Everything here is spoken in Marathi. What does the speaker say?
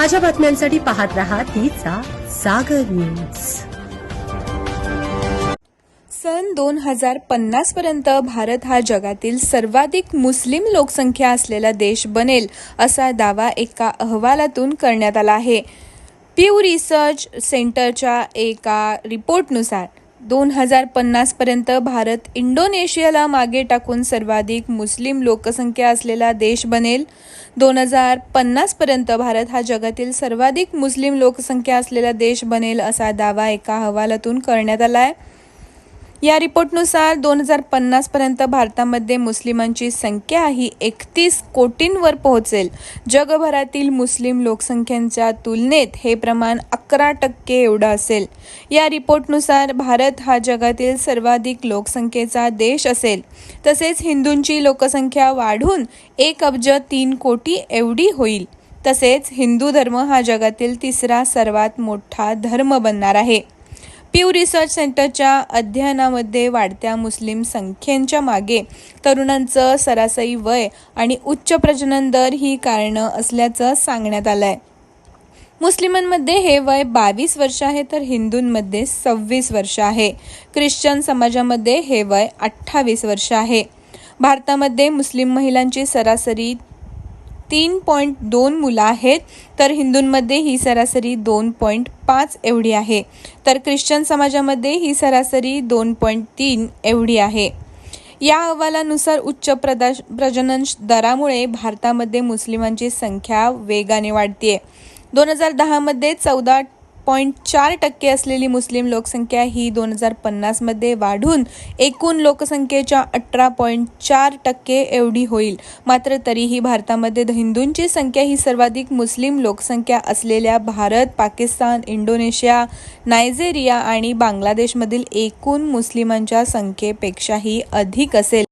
ताज्या बातम्यांसाठी पाहत रहा तिचा सागर न्यूज. सन दोन हजार पन्नास पर्यंत भारत हा जगातील सर्वाधिक मुस्लिम लोकसंख्या असलेला देश बनेल असा दावा एका अहवालातून करण्यात आला आहे. प्यू रिसर्च सेंटरच्या एका रिपोर्टनुसार दोन हजार पन्नासपर्यंत भारत इंडोनेशियाला मागे टाकून सर्वाधिक मुस्लिम लोकसंख्या असलेला देश बनेल. दोन हजार पन्नासपर्यंत भारत हा जगातील सर्वाधिक मुस्लिम लोकसंख्या असलेला देश बनेल असा दावा एका अहवालातून करण्यात आला आहे या रिपोर्टनुसार दोन हजार पन्नासपर्यंत भारतामध्ये मुस्लिमांची संख्या ही एकतीस कोटींवर पोहोचेल. जगभरातील मुस्लिम लोकसंख्येच्या तुलनेत हे प्रमाण अकरा टक्के एवढं असेल. या रिपोर्टनुसार भारत हा जगातील सर्वाधिक लोकसंख्येचा देश असेल. तसेच हिंदूंची लोकसंख्या वाढून एक अब्ज तीन कोटी एवढी होईल. तसेच हिंदू धर्म हा जगातील तिसरा सर्वात मोठा धर्म बनणार आहे. प्यू रिसर्च सेंटरच्या अध्ययनामध्ये वाढत्या मुस्लिम संख्येच्या मागे तरुणांचं सरासरी वय आणि उच्च प्रजनन दर ही कारणं असल्याचं सांगण्यात आलं आहे मुस्लिमांमध्ये हे वय बावीस वर्ष आहे तर हिंदूंमध्ये सव्वीस वर्ष आहे. ख्रिश्चन समाजामध्ये हे वय अठ्ठावीस वर्ष आहे. भारतामध्ये मुस्लिम महिलांची सरासरी तीन पॉईंट दोन मुलं आहेत तर हिंदूंमध्ये ही सरासरी दोन पॉईंट पाच एवढी आहे. तर ख्रिश्चन समाजामध्ये ही सरासरी दोन पॉईंट तीन एवढी आहे. या अहवालानुसार उच्च प्रदाश प्रजनन दरामुळे भारतामध्ये मुस्लिमांची संख्या वेगाने वाढते दोन हजार दहामध्ये चौदा पॉईंट चार टक्के असलेली मुस्लिम लोकसंख्या ही दोन हजार पन्नासमध्ये वाढून एकूण लोकसंख्येच्या अठरा पॉईंट चार टक्के एवढी होईल. मात्र तरीही भारतामध्ये हिंदूंची संख्या ही सर्वाधिक मुस्लिम लोकसंख्या असलेल्या भारत पाकिस्तान इंडोनेशिया नायजेरिया आणि बांगलादेशमधील एकूण मुस्लिमांच्या संख्येपेक्षाही अधिक असेल.